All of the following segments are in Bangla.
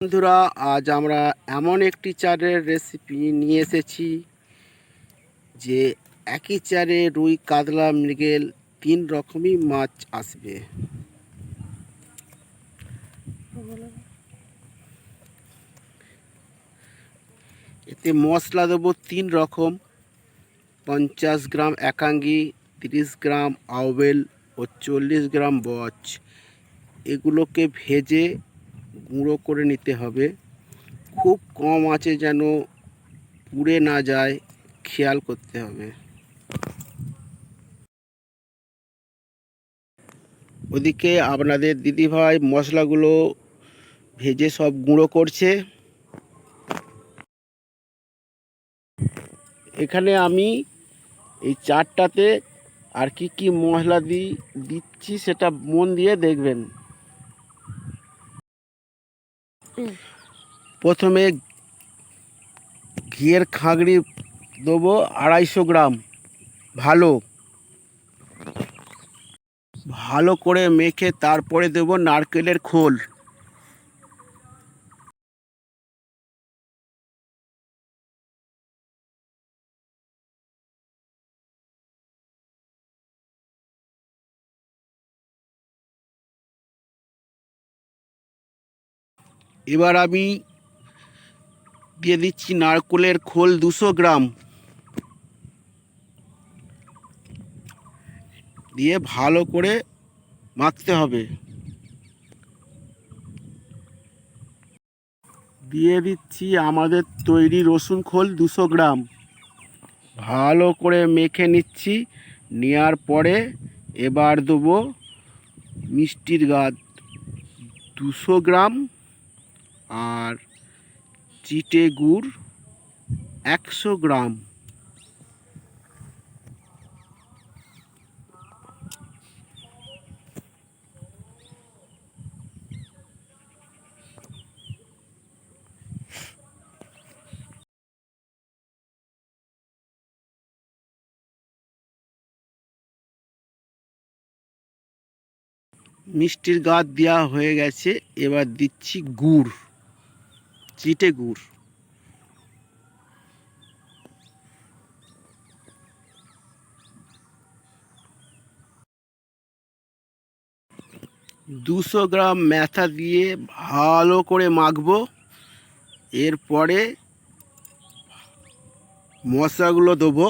বন্ধুরা, আজ আমরা এমন একটি চারের রেসিপি নিয়ে এসেছি যে একই চারে রুই, কাতলা, মৃগেল তিন রকমই মাছ আসবে। এতে মশলা দেবো তিন রকম, পঞ্চাশ গ্রাম একাঙ্গি, তিরিশ গ্রাম আউবেল ও চল্লিশ গ্রাম বচ। এগুলোকে ভেজে গুঁড়ো করে নিতে হবে। খুব কম আছে যেন পুড়ে না যায়, খেয়াল করতে হবে। ওদিকে আপনাদের দিদিভাই মশলাগুলো ভেজে সব গুঁড়ো করছে। এখানে আমি এই চারটাতে আর কি কি মশলা দিই দিচ্ছি সেটা মন দিয়ে দেখবেন। প্রথমে ঘিয়ের খাগড়ি দেবো আড়াইশো গ্রাম ভালো। ভালো করে মেখে তারপরে দেবো নারকেলের খোল। এবার আমি দিয়ে দিচ্ছি নারকেলের খোল দুশো গ্রাম। দিয়ে ভালো করে মাখতে হবে। দিয়ে দিচ্ছি আমাদের তৈরি রসুন খোল দুশো গ্রাম। ভালো করে মেখে নিচ্ছি নেওয়ার পরে এবার দেবো মিষ্টির গাছ দুশো গ্রাম আর চিটে গুড় একশো গ্রাম। মিষ্টির গাছ দেওয়া হয়ে গেছে এবার দিচ্ছি গুড়। চিটে গুড়। দুশো গ্রাম ম্যাথা দিয়ে ভালো করে মাখবো। এরপরে মশলাগুলো দেবো।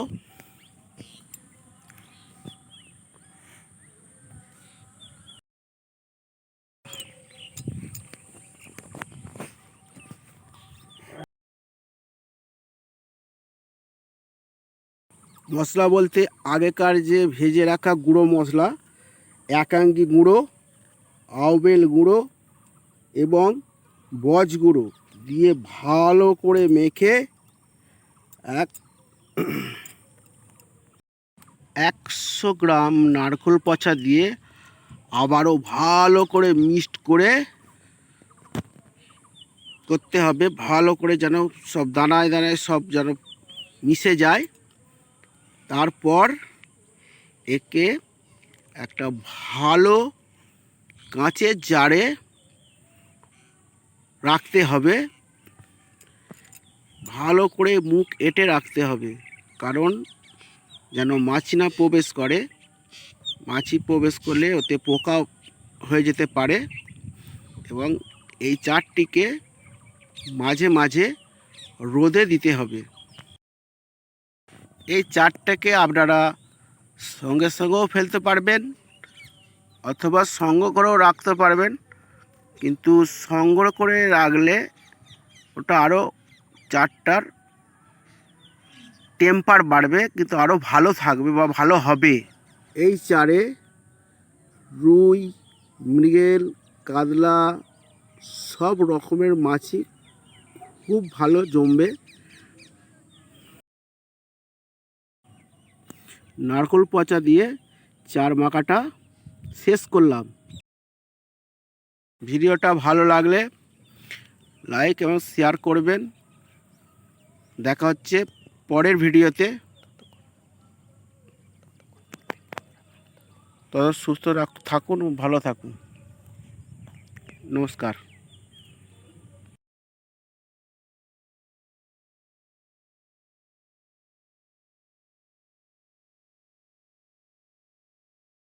মশলা বলতে আগেকার যে ভেজে রাখা গুঁড়ো মশলা, একাঙ্গি গুঁড়ো, আউবেল গুঁড়ো এবং বজ গুঁড়ো দিয়ে ভালো করে মেখে এক একশো গ্রাম নারকেল পচা দিয়ে আবারও ভালো করে মিক্সড করে করতে হবে। ভালো করে যেন সব দানায় দানায় সব যেন মিশে যায়। তারপর একে একটা ভালো কাঁচের জারে রাখতে হবে। ভালো করে মুখ এঁটে রাখতে হবে, কারণ যেন মাছি না প্রবেশ করে। মাছি প্রবেশ করলে ওতে পোকা হয়ে যেতে পারে এবং এই চারটিকে মাঝে মাঝে রোদে দিতে হবে। এই চারটাকে আপনারা সঙ্গে সঙ্গেও ফেলতে পারবেন অথবা সঙ্গ করেও রাখতে পারবেন। কিন্তু সংগ্রহ করে রাখলে ওটা আরও চারটার টেম্পার বাড়বে, কিন্তু আরও ভালো থাকবে বা ভালো হবে। এই চারে রুই, মৃগেল, কাতলা সব রকমের মাছই খুব ভালো জমবে। নারকোল পচা দিয়ে চার মাকাটা শেষ করলাম। ভিডিওটা ভালো লাগলে লাইক এবং শেয়ার করবেন। দেখা হচ্ছে পরের ভিডিওতে। তত সুস্থ থাকুন ভালো থাকুন। নমস্কার।